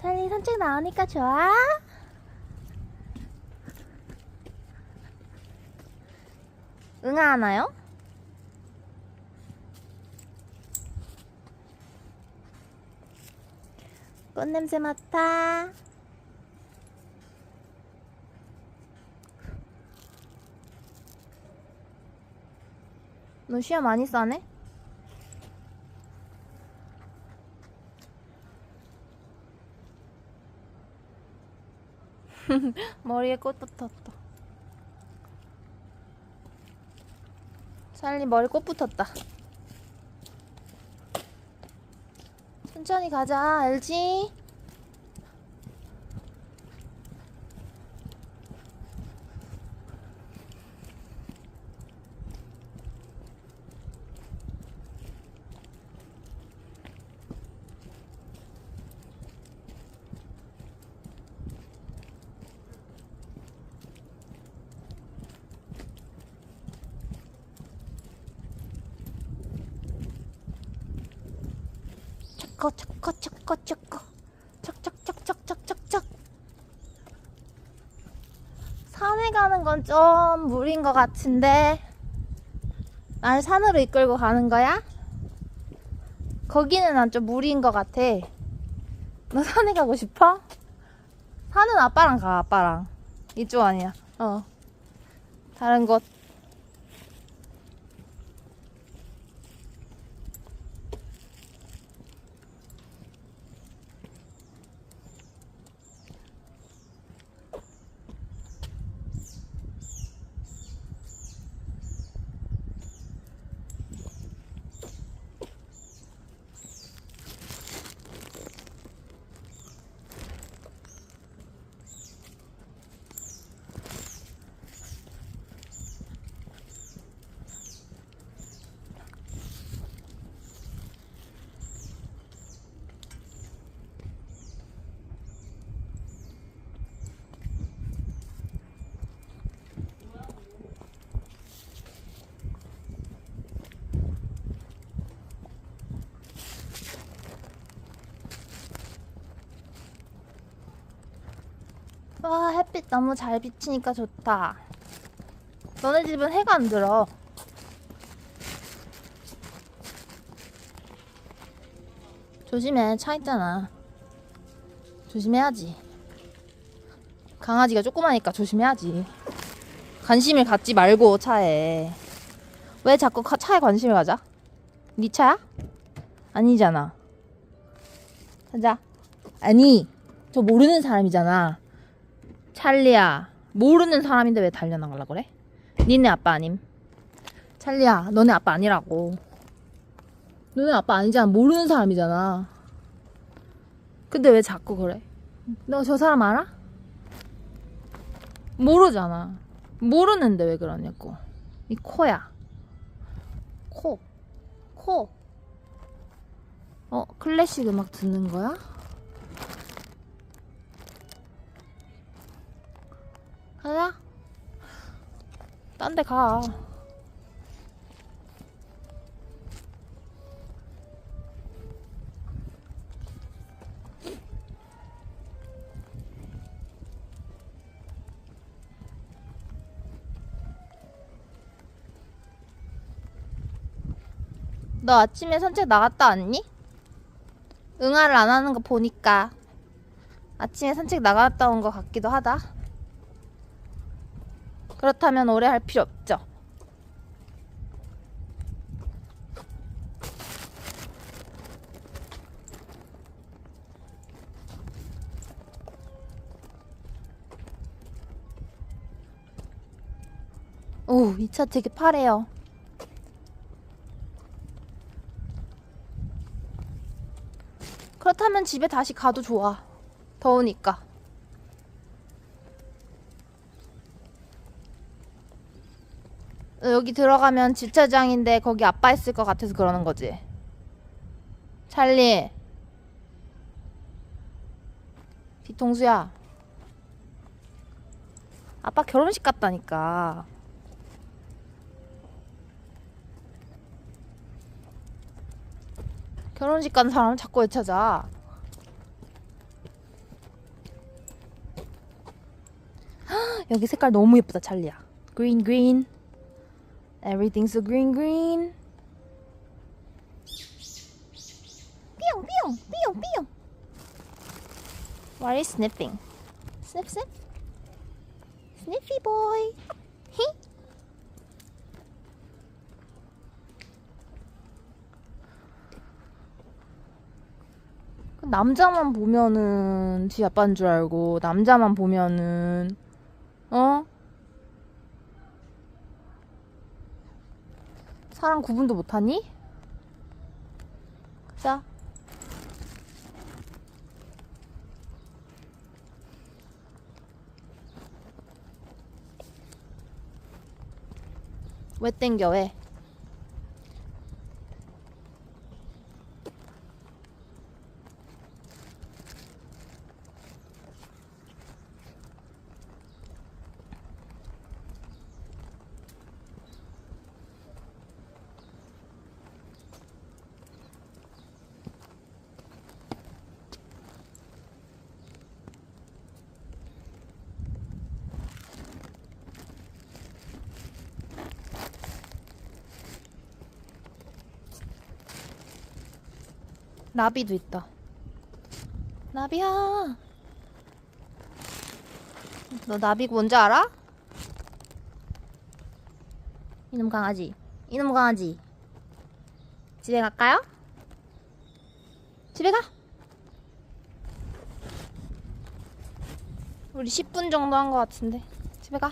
찰리 산책 나오니까 좋아? 응아하나요? 꽃냄새 맡아. 너 시야 많이 싸네? 머리에 꽃 붙었다. 찰리 머리 꽃 붙었다. 천천히 가자, 알지? 초코 초코 초코 초코 척척척척척척척. 산에 가는 건 좀 무리인 것 같은데 날 산으로 이끌고 가는 거야? 거기는 난 좀 무리인 것 같아. 너 산에 가고 싶어? 산은 아빠랑 가 아빠랑. 이쪽 아니야. 어. 다른 곳 햇빛 너무 잘 비치니까 좋다. 너네 집은 해가 안 들어. 조심해 차 있잖아. 조심해야지. 강아지가 조그마니까 조심해야지. 관심을 갖지 말고 차에. 왜 자꾸 카- 차에 관심을 가져? 네 차야? 아니잖아. 가자. 아니 저 모르는 사람이잖아 찰리야 모르는 사람인데 왜 달려나가려 그래? 니네 아빠 아님 찰리야 너네 아빠 아니라고 너네 아빠 아니잖아 모르는 사람이잖아 근데 왜 자꾸 그래? 너 저 사람 알아? 모르잖아 모르는데 왜 그러냐고 이 코야 코 코. 어 클래식 음악 듣는 거야? 딴 데 가. 너 아침에 산책 나갔다 왔니? 응아를 안 하는 거 보니까 아침에 산책 나갔다 온거 같기도 하다. 그렇다면 오래 할 필요 없죠. 오, 이 차 되게 파래요. 그렇다면 집에 다시 가도 좋아. 더우니까. 여기 들어가면 주차장인데 거기 아빠 있을 것 같아서 그러는 거지. 찰리. 뒤통수야. 아빠 결혼식 갔다니까. 결혼식 간 사람 자꾸 외쳐자. 여기 색깔 너무 예쁘다, 찰리야. 그린 그린. Everything's so green green. 삐용 삐용 삐용 삐용. What is sniffing? Sniff sniff. Sniffy boy. 히. 그 남자만 보면은 지 아빠인 줄 알고 남자만 보면은 어? 사람 구분도 못하니? 자. 왜 땡겨 왜? 나비도 있다. 나비야. 너 나비고 뭔지 알아? 이놈 강아지. 이놈 강아지. 집에 갈까요? 집에 가. 우리 10분 정도 한 것 같은데. 집에 가.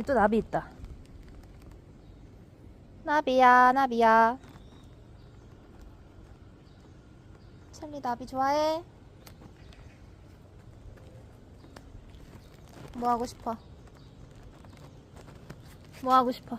여기 또 나비 있다. 나비야, 나비야. 찰리 나비 좋아해? 뭐 하고 싶어? 뭐 하고 싶어? 어,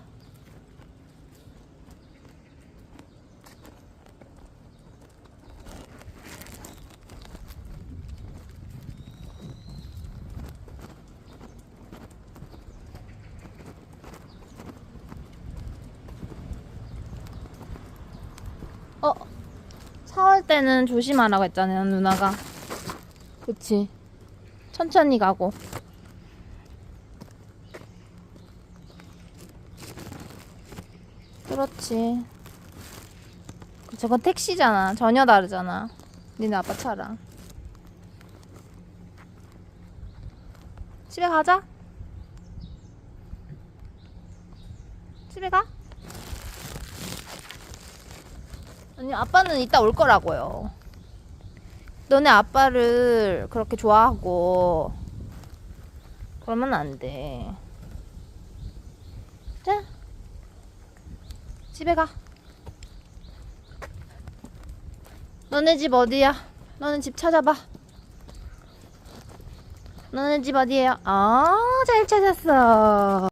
사올 때는 조심하라고 했잖아요, 누나가. 그치. 천천히 가고. 그렇지. 그 저건 택시잖아. 전혀 다르잖아. 니네 아빠 차랑. 집에 가자. 집에 가. 아니 아빠는 이따 올 거라고요. 너네 아빠를 그렇게 좋아하고 그러면 안 돼. 자, 집에 가. 너네 집 어디야? 너네 집 찾아봐. 너네 집 어디에요? 아, 잘 찾았어.